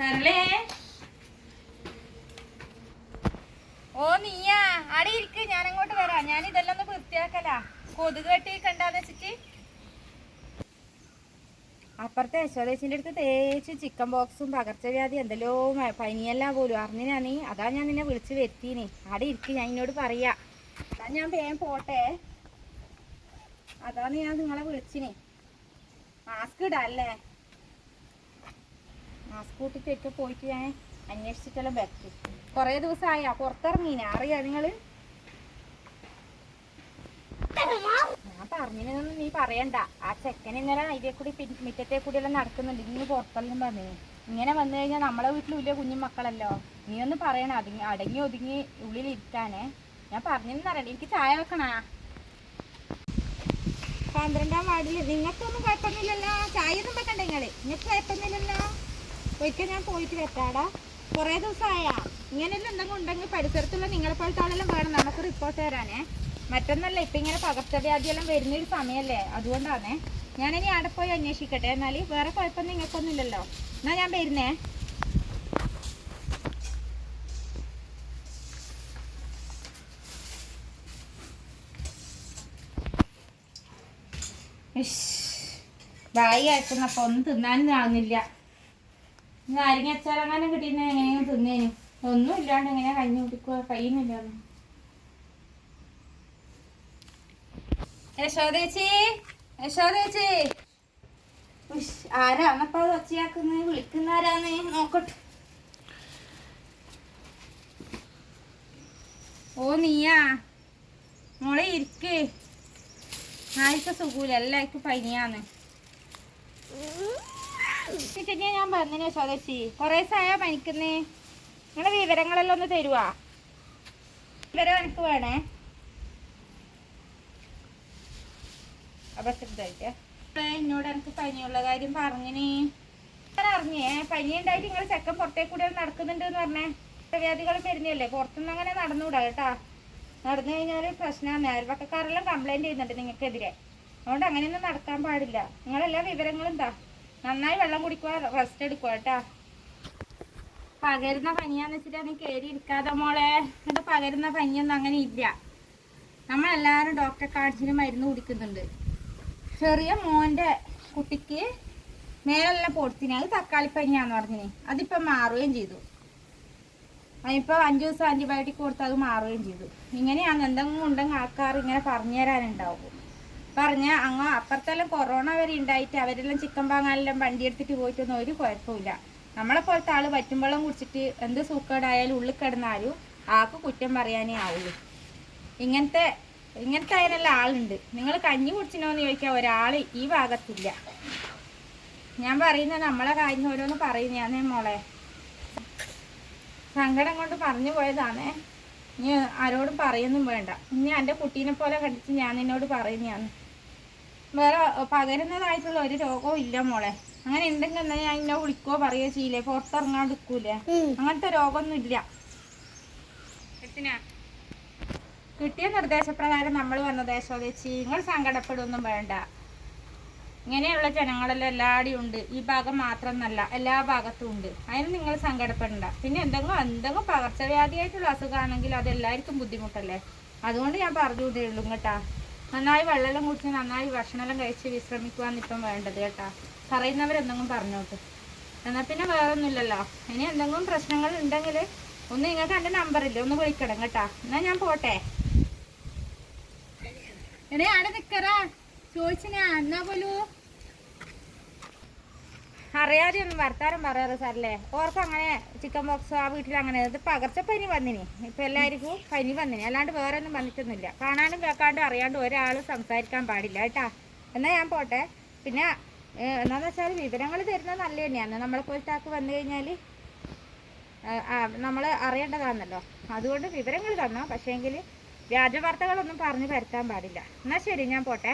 സരളേ ഓ നീയാ. അവിടെ ഇരിക്ക്. ഞാൻ അങ്ങോട്ട് വരാം. ഞാൻ ഇതെല്ലാം ഒന്ന് വൃത്തിയാക്കലാ. കൊതുക് കെട്ടി കണ്ടാന്ന് വെച്ചിട്ട്. അപ്പുറത്തെ യശോദേശിന്റെ അടുത്ത് തേച്ച് ചിക്കൻ ബോക്സും പകർച്ചവ്യാധി എന്തെല്ലോ പനിയല്ല പോലും. അറിഞ്ഞാ നീ? അതാ ഞാൻ നിന്നെ വിളിച്ച് വരുത്തിനെ. അവിടെ ഇരിക്ക്. ഞാൻ എന്നോട് പറയാ. അതാ ഞാൻ വേഗം പോട്ടെ. അതാണ് ഞാൻ നിങ്ങളെ വിളിച്ചിനെ. മാസ്ക് ഇടാല്ലേ? മാസ്ക് കൂട്ടിട്ടൊക്കെ പോയിട്ട് ഞാൻ അന്വേഷിച്ചിട്ടെല്ലാം പറ്റി കുറേ ദിവസമായ. പുറത്തിറങ്ങീനെ. അറിയാ നിങ്ങൾ? ഞാൻ പറഞ്ഞതിനൊന്നും നീ പറയണ്ട. ആ ചെക്കൻ ഇന്നലെ അതിലെ കൂടി മുറ്റത്തെ കൂടി എല്ലാം നടക്കുന്നുണ്ട്. ഇന്ന് പുറത്തെല്ലാം പറഞ്ഞു ഇങ്ങനെ വന്നു കഴിഞ്ഞാൽ നമ്മളെ വീട്ടിൽ വലിയ കുഞ്ഞു മക്കളല്ലോ നീ ഒന്ന് പറയണ. അടങ്ങി അടങ്ങി ഒതുങ്ങി ഉള്ളിൽ ഇരിക്കാനേ. ഞാൻ പറഞ്ഞെന്നറിയണ്ട എനിക്ക് ചായ വെക്കണ? പന്ത്രണ്ടാം വാർഡിൽ നിങ്ങൾക്കൊന്നും കുഴപ്പമൊന്നുമില്ലല്ലോ. ചായ ഒന്നും വെക്കണ്ട നിങ്ങൾ. നിങ്ങൾക്ക് കുഴപ്പമൊന്നുമില്ലല്ലോ. ഒരിക്കൽ ഞാൻ പോയിട്ട് വെക്കാടാ കുറേ ദിവസമായാ. ഇങ്ങനെയെല്ലാം എന്തെങ്കിലും ഉണ്ടെങ്കിൽ പരിസരത്തുള്ള നിങ്ങളെ പോലത്തെ ആളെല്ലാം വേണം. നമുക്ക് റിപ്പോർട്ട് തരാനേ. മറ്റൊന്നല്ല ഇപ്പൊ ഇങ്ങനെ പകർച്ചവ്യാധിയെല്ലാം വരുന്നൊരു സമയമല്ലേ അതുകൊണ്ടാണേ ഞാനിനി അവിടെ പോയി അന്വേഷിക്കട്ടെ. എന്നാൽ വേറെ കുഴപ്പമൊന്നും നിങ്ങൾക്കൊന്നുമില്ലല്ലോ. എന്നാൽ എന്നാ ഞാൻ വരുന്നേ. ബായി അയക്കുന്നപ്പോ ഒന്നും തിന്നാനും ആവുന്നില്ല നാരങ്ങ അച്ചാറങ്ങാനും കിട്ടിയിരുന്ന എങ്ങനെയും തിന്നേനു. ഒന്നും ഇല്ലാണ്ട് എങ്ങനെ കഞ്ഞി കുടിക്കുക കഴിയുന്നില്ലാന്ന് യശോദേച്ചി യശോദേച്ചി ആരാന്നപ്പോ ഒച്ചയാക്കുന്നത് വിളിക്കുന്ന ആരാന്ന് നോക്കട്ടെ. ഓ നീയാ? മോളെ ഇരിക്ക്. ആയിക്ക സുഖൂല. എല്ലാവർക്കും പനിയാന്ന്. പിന്നെ ഞാൻ പറഞ്ഞിന് സ്വദേശി കുറേ സായ പനിക്കുന്നേ. നിങ്ങളുടെ വിവരങ്ങളെല്ലാം ഒന്ന് തരുവാ? വിവരം എനിക്ക് വേണേ. എന്നോട് എനിക്ക് പനിയുള്ള കാര്യം പറഞ്ഞിനി. അറിഞ്ഞേ പനി ഉണ്ടായിട്ട് നിങ്ങൾ ചെക്കൻ പുറത്തേക്ക് കൂടെ നടക്കുന്നുണ്ട് എന്ന് പറഞ്ഞേ. വ്യാധികളും വരുന്നല്ലേ പുറത്തുനിന്ന് അങ്ങനെ നടന്നുകൂടാ കേട്ടാ. നടന്നു കഴിഞ്ഞാൽ പ്രശ്നമാണ് അയൽവക്കക്കാരെല്ലാം കംപ്ലൈന്റ് ചെയ്യുന്നുണ്ട് നിങ്ങൾക്കെതിരെ. അതുകൊണ്ട് അങ്ങനെയൊന്നും നടക്കാൻ പാടില്ല. നിങ്ങളെല്ലാ വിവരങ്ങളും എന്താ നന്നായി വെള്ളം കുടിക്കുക റെസ്റ്റ് എടുക്കുക കേട്ടാ. പകരുന്ന പനിയാന്ന് വെച്ചിട്ട് നീ കയറി ഇരിക്കാതെ മോളെ. എന്നിട്ട് പകരുന്ന പനിയൊന്നും അങ്ങനെ ഇല്ല. നമ്മളെല്ലാവരും ഡോക്ടറെ കാണിച്ചിട്ട് മരുന്ന് കുടിക്കുന്നുണ്ട്. ചെറിയ മോന്റെ കുട്ടിക്ക് മേലെല്ലാം പൊടുത്തിന് അത് തക്കാളിപ്പനിയാന്ന് പറഞ്ഞിന്. അതിപ്പം മാറുകയും ചെയ്തു. അതിപ്പോൾ അഞ്ച് ദിവസം ആന്റിബയോട്ടിക് കൊടുത്ത് അത് മാറുകയും ചെയ്തു. ഇങ്ങനെയാണ് എന്തെങ്കിലും ഉണ്ടെങ്കിൽ ആൾക്കാർ ഇങ്ങനെ പറഞ്ഞു തരാനുണ്ടാവും പറഞ്ഞ അങ്ങ് അപ്പുറത്തെല്ലാം കൊറോണ വരെ ഉണ്ടായിട്ട് അവരെല്ലാം ചിക്കൻ വാങ്ങാനെല്ലാം വണ്ടി എടുത്തിട്ട് പോയിട്ടൊന്നും ഒരു കുഴപ്പമില്ല നമ്മളെ പോലത്തെ ആൾ പറ്റുമ്പോഴും കുടിച്ചിട്ട് എന്ത് സൂക്കേടായാലും ഉള്ളിൽ കിടന്നാലും ആൾക്ക് കുറ്റം പറയാനേ ആവുള്ളൂ. ഇങ്ങനത്തെ ഇങ്ങനത്തെ അതിനെല്ലാം ആളുണ്ട്. നിങ്ങൾ കഞ്ഞി കുടിച്ചിനോ എന്ന് ചോദിക്കാൻ ഒരാൾ ഈ ഭാഗത്തില്ല. ഞാൻ പറയുന്ന നമ്മളെ കാര്യം ഓരോന്ന് പറയുന്നതാണേ മോളെ. സങ്കടം കൊണ്ട് പറഞ്ഞു പോയതാണേ നീ ആരോടും പറയൊന്നും വേണ്ട. ഇനി എന്റെ കുട്ടീനെ പോലെ കണ്ടിട്ട് ഞാൻ നിന്നോട് പറയുന്നതാണ് വേറെ പകരുന്നതായിട്ടുള്ള ഒരു രോഗവും ഇല്ല മോളെ. അങ്ങനെ ഉണ്ടെങ്കിൽ എന്നാ ഞാൻ ഇന്നെ വിളിക്കോ പറയുകയോ ചെയ്യില്ലേ? പുറത്തിറങ്ങാണ്ടിരിക്കൂലേ അങ്ങനത്തെ രോഗമൊന്നും ഇല്ല. കിട്ടിയ നിർദ്ദേശപ്രകാരം നമ്മൾ വന്ന ദേശോദേശി നിങ്ങൾ സങ്കടപ്പെടുകയൊന്നും വേണ്ട. ഇങ്ങനെയുള്ള ജനങ്ങളെല്ലാം എല്ലാടെയും ഉണ്ട്. ഈ ഭാഗം മാത്രമെന്നല്ല എല്ലാ ഭാഗത്തും ഉണ്ട്. അതിന് നിങ്ങൾ സങ്കടപ്പെടണ്ട. പിന്നെ എന്തെങ്കിലും എന്തെങ്കിലും പകർച്ചവ്യാധിയായിട്ടുള്ള അസുഖമാണെങ്കിൽ അത് എല്ലാവർക്കും ബുദ്ധിമുട്ടല്ലേ? അതുകൊണ്ട് ഞാൻ പറഞ്ഞു ഇതേ കേട്ടാ. നന്നായി വെള്ളം കുടിച്ച് നന്നായി ഭക്ഷണമെല്ലാം കഴിച്ച് വിശ്രമിക്കുവാന്ന് ഇപ്പം വേണ്ടത് കേട്ടാ. പറയുന്നവരെന്തെങ്കിലും പറഞ്ഞോട്ട് എന്നാൽ പിന്നെ വേറൊന്നുമില്ലല്ലോ. ഇനി എന്തെങ്കിലും പ്രശ്നങ്ങൾ ഉണ്ടെങ്കിൽ ഒന്ന് നിങ്ങൾക്ക് എന്റെ നമ്പറില്ലേ ഒന്ന് വിളിക്കണം കേട്ടാ. എന്നാൽ ഞാൻ പോട്ടെ. ഇനി അവിടെ ചോദിച്ചിനാ അറിയാതെ ഒന്നും വർത്താനം പറയാറ് സാറല്ലേ? ഓർക്ക് അങ്ങനെ ചിക്കൻ ബോക്സ് ആ വീട്ടിൽ അങ്ങനെ. ഇത് പകർച്ചപ്പനി വന്നിനി. ഇപ്പൊ എല്ലാവർക്കും പനി വന്നിനി. അല്ലാണ്ട് വേറെ ഒന്നും വന്നിട്ടൊന്നുമില്ല. കാണാനും കേൾക്കാണ്ടും അറിയാണ്ട് ഒരാളും സംസാരിക്കാൻ പാടില്ല കേട്ടാ. എന്നാ ഞാൻ പോട്ടെ. പിന്നെ എന്താണെന്ന് വെച്ചാൽ വിവരങ്ങൾ തരുന്നത് നല്ല തന്നെയാണ് നമ്മളെ പോലത്തെ ആൾക്ക് വന്നു കഴിഞ്ഞാൽ നമ്മൾ അറിയേണ്ടതാണല്ലോ. അതുകൊണ്ട് വിവരങ്ങൾ തന്നോ. പക്ഷേങ്കിൽ വ്യാജ വാർത്തകളൊന്നും പറഞ്ഞു പരത്താൻ പാടില്ല. എന്നാൽ ശരി ഞാൻ പോട്ടെ.